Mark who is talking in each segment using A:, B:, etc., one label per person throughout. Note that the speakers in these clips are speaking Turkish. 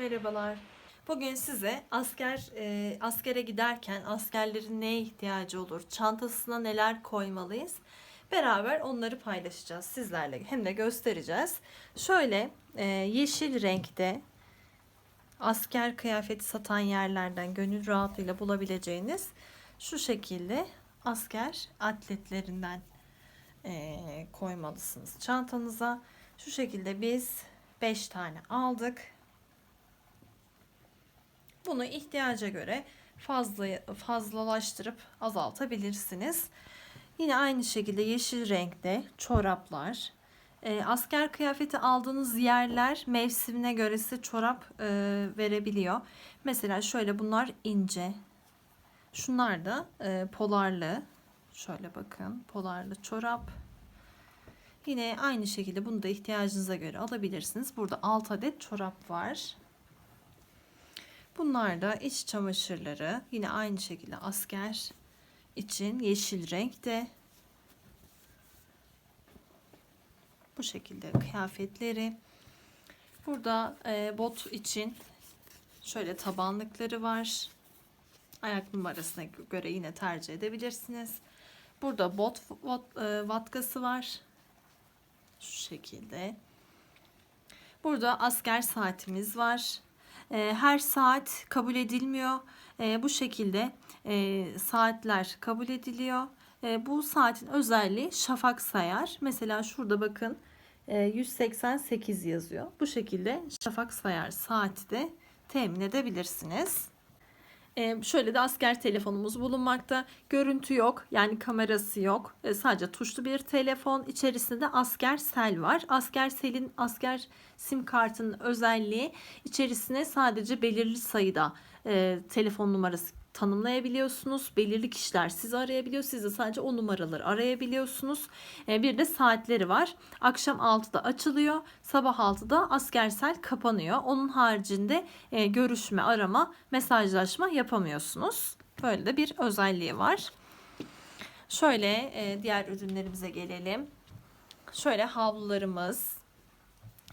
A: Merhabalar. Bugün size asker e, askere giderken askerlerin neye ihtiyacı olur, çantasına neler koymalıyız, beraber onları paylaşacağız sizlerle hem de göstereceğiz. Şöyle e, yeşil renkte asker kıyafeti satan yerlerden gönül rahatlığıyla bulabileceğiniz şu şekilde asker atletlerinden e, koymalısınız çantanıza. Şu şekilde biz 5 tane aldık. Bunu ihtiyaca göre fazla fazlalaştırıp azaltabilirsiniz. Yine aynı şekilde yeşil renkte çoraplar. E, asker kıyafeti aldığınız yerler mevsimine göre size çorap e, verebiliyor. Mesela şöyle bunlar ince. Şunlar da e, polarlı. Şöyle bakın polarlı çorap. Yine aynı şekilde bunu da ihtiyacınıza göre alabilirsiniz. Burada 6 adet çorap var. Bunlar da iç çamaşırları. Yine aynı şekilde asker için yeşil renkte. Bu şekilde kıyafetleri. Burada e, bot için şöyle tabanlıkları var. Ayak numarasına göre yine tercih edebilirsiniz. Burada bot, e, vatkası var. Şu şekilde. Burada asker saatimiz var. E, her saat kabul edilmiyor. E, bu şekilde e, saatler kabul ediliyor. E, bu saatin özelliği şafak sayar. Mesela şurada bakın e, 188 yazıyor. Bu şekilde şafak sayar saati de temin edebilirsiniz. Şöyle de asker telefonumuz bulunmakta. Görüntü yok yani kamerası yok. Sadece tuşlu bir telefon. İçerisinde asker sel var. Asker selin asker sim kartının özelliği içerisine sadece belirli sayıda telefon numarası tanımlayabiliyorsunuz. Belirli kişiler sizi arayabiliyor. Siz de sadece o numaraları arayabiliyorsunuz. E, bir de saatleri var. Akşam 6'da açılıyor. Sabah 6'da askersel kapanıyor. Onun haricinde e, görüşme, arama, mesajlaşma yapamıyorsunuz. Böyle de bir özelliği var. Şöyle e, diğer ürünlerimize gelelim. Şöyle havlularımız.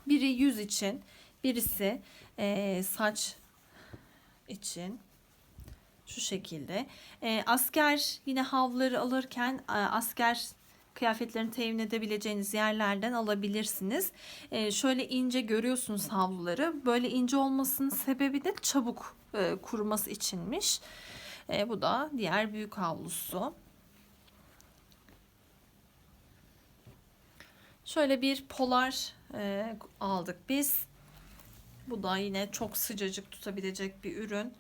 A: Biri yüz için, birisi e, saç için. Şu şekilde. E, asker yine havluları alırken e, asker kıyafetlerini temin edebileceğiniz yerlerden alabilirsiniz. E, şöyle ince görüyorsunuz havluları. Böyle ince olmasının sebebi de çabuk e, kuruması içinmiş. E, bu da diğer büyük havlusu. Şöyle bir polar e, aldık biz. Bu da yine çok sıcacık tutabilecek bir ürün.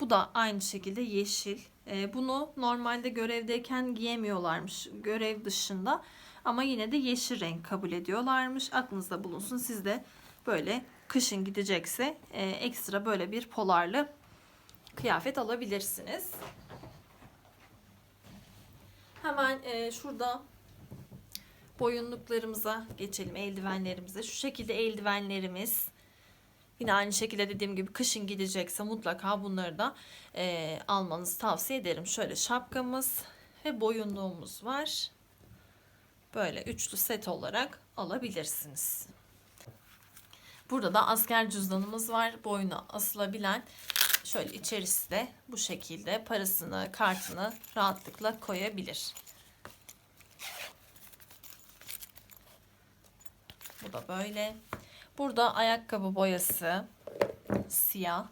A: Bu da aynı şekilde yeşil. E, bunu normalde görevdeyken giyemiyorlarmış görev dışında. Ama yine de yeşil renk kabul ediyorlarmış. Aklınızda bulunsun. Siz de böyle kışın gidecekse e, ekstra böyle bir polarlı kıyafet alabilirsiniz. Hemen e, şurada boyunluklarımıza geçelim eldivenlerimize. Şu şekilde eldivenlerimiz Yine aynı şekilde dediğim gibi kışın gidecekse mutlaka bunları da e, almanızı tavsiye ederim. Şöyle şapkamız ve boyunluğumuz var. Böyle üçlü set olarak alabilirsiniz. Burada da asker cüzdanımız var. Boyuna asılabilen şöyle içerisi de bu şekilde parasını, kartını rahatlıkla koyabilir. Bu da böyle. Burada ayakkabı boyası siyah.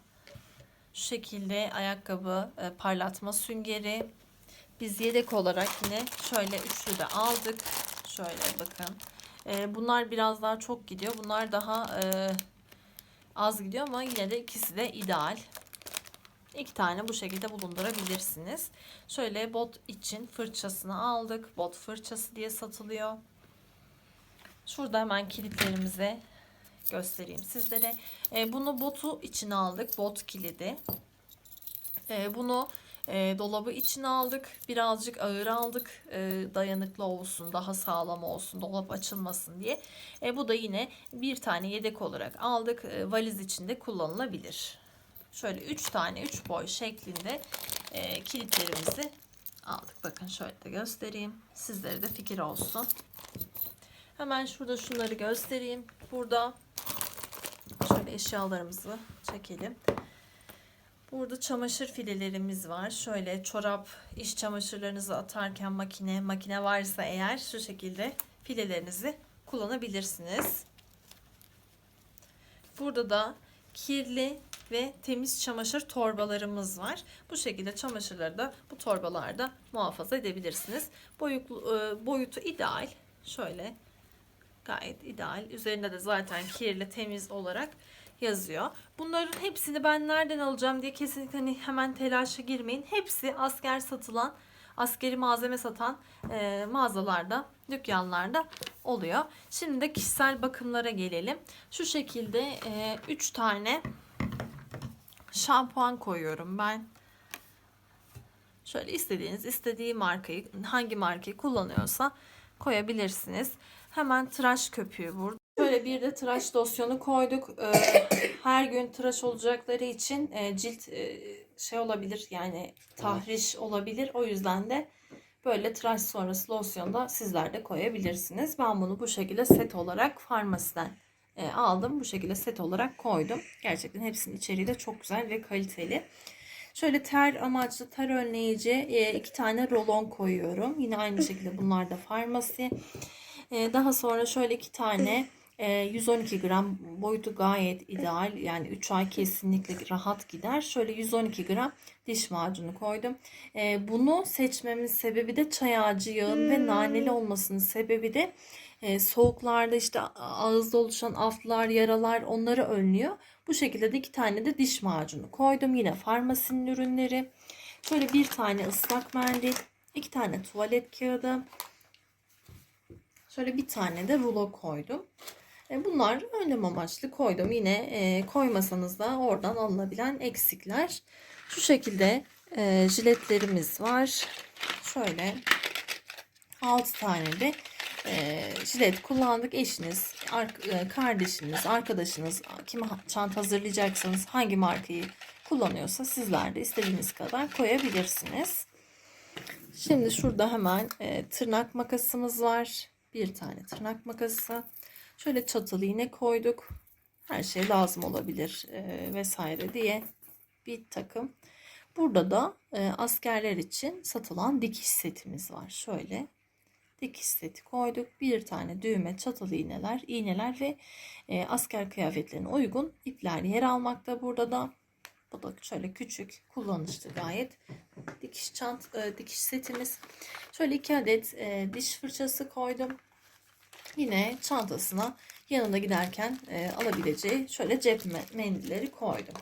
A: Şu şekilde ayakkabı e, parlatma süngeri. Biz yedek olarak yine şöyle üçlü de aldık. Şöyle bakın. E, bunlar biraz daha çok gidiyor. Bunlar daha e, az gidiyor ama yine de ikisi de ideal. İki tane bu şekilde bulundurabilirsiniz. Şöyle bot için fırçasını aldık. Bot fırçası diye satılıyor. Şurada hemen kilitlerimize göstereyim sizlere. E, bunu botu için aldık. Bot kilidi. E, bunu e, dolabı için aldık. Birazcık ağır aldık. E, dayanıklı olsun, daha sağlam olsun, dolap açılmasın diye. E, bu da yine bir tane yedek olarak aldık. E, valiz içinde kullanılabilir. Şöyle 3 tane 3 boy şeklinde e, kilitlerimizi aldık. Bakın şöyle de göstereyim. Sizlere de fikir olsun. Hemen şurada şunları göstereyim. Burada eşyalarımızı çekelim. Burada çamaşır filelerimiz var. Şöyle çorap, iş çamaşırlarınızı atarken makine, makine varsa eğer şu şekilde filelerinizi kullanabilirsiniz. Burada da kirli ve temiz çamaşır torbalarımız var. Bu şekilde çamaşırları da bu torbalarda muhafaza edebilirsiniz. Boyutlu, e, boyutu ideal. Şöyle gayet ideal. Üzerinde de zaten kirli, temiz olarak yazıyor. Bunların hepsini ben nereden alacağım diye kesinlikle hani hemen telaşa girmeyin. Hepsi asker satılan, askeri malzeme satan e, mağazalarda, dükkanlarda oluyor. Şimdi de kişisel bakımlara gelelim. Şu şekilde 3 tane şampuan koyuyorum ben. Şöyle istediğiniz, istediği markayı, hangi markayı kullanıyorsa koyabilirsiniz. Hemen tıraş köpüğü burada. Şöyle bir de tıraş losyonu koyduk. Ee, her gün tıraş olacakları için e, cilt e, şey olabilir yani tahriş olabilir. O yüzden de böyle tıraş sonrası losyonu da sizler de koyabilirsiniz. Ben bunu bu şekilde set olarak farmasiden e, aldım. Bu şekilde set olarak koydum. Gerçekten hepsinin içeriği de çok güzel ve kaliteli. Şöyle ter amaçlı ter önleyici iki tane rolon koyuyorum. Yine aynı şekilde bunlar da farmasi. Daha sonra şöyle iki tane e, 112 gram boyutu gayet ideal. Yani 3 ay kesinlikle rahat gider. Şöyle 112 gram diş macunu koydum. E, bunu seçmemin sebebi de çay ağacı yağın ve naneli olmasının sebebi de e, soğuklarda işte ağızda oluşan aflar, yaralar onları önlüyor. Bu şekilde de iki tane de diş macunu koydum. Yine farmasinin ürünleri. Şöyle bir tane ıslak mendil, iki tane tuvalet kağıdı. Şöyle bir tane de rulo koydum. E, bunlar önlem amaçlı koydum. Yine e, koymasanız da oradan alınabilen eksikler. Şu şekilde e, jiletlerimiz var. Şöyle 6 tane de jilet kullandık. Eşiniz, ar- kardeşiniz, arkadaşınız kime ha- çanta hazırlayacaksanız hangi markayı kullanıyorsa sizler de istediğiniz kadar koyabilirsiniz. Şimdi şurada hemen tırnak makasımız var. Bir tane tırnak makası. Şöyle çatal iğne koyduk. Her şey lazım olabilir e, vesaire diye bir takım. Burada da e, askerler için satılan dikiş setimiz var. Şöyle dikiş seti koyduk. Bir tane düğme, çatal iğneler, iğneler ve e, asker kıyafetlerine uygun ipler yer almakta burada da. Bu da şöyle küçük, kullanışlı gayet. Dikiş çant, e, dikiş setimiz. Şöyle iki adet e, diş fırçası koydum. Yine çantasına yanında giderken e, alabileceği şöyle cep me- mendilleri koydum.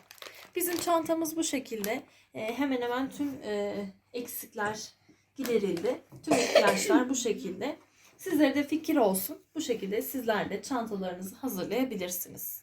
A: Bizim çantamız bu şekilde. E, hemen hemen tüm e, eksikler giderildi. Tüm ihtiyaçlar bu şekilde. Sizlere de fikir olsun. Bu şekilde sizler de çantalarınızı hazırlayabilirsiniz.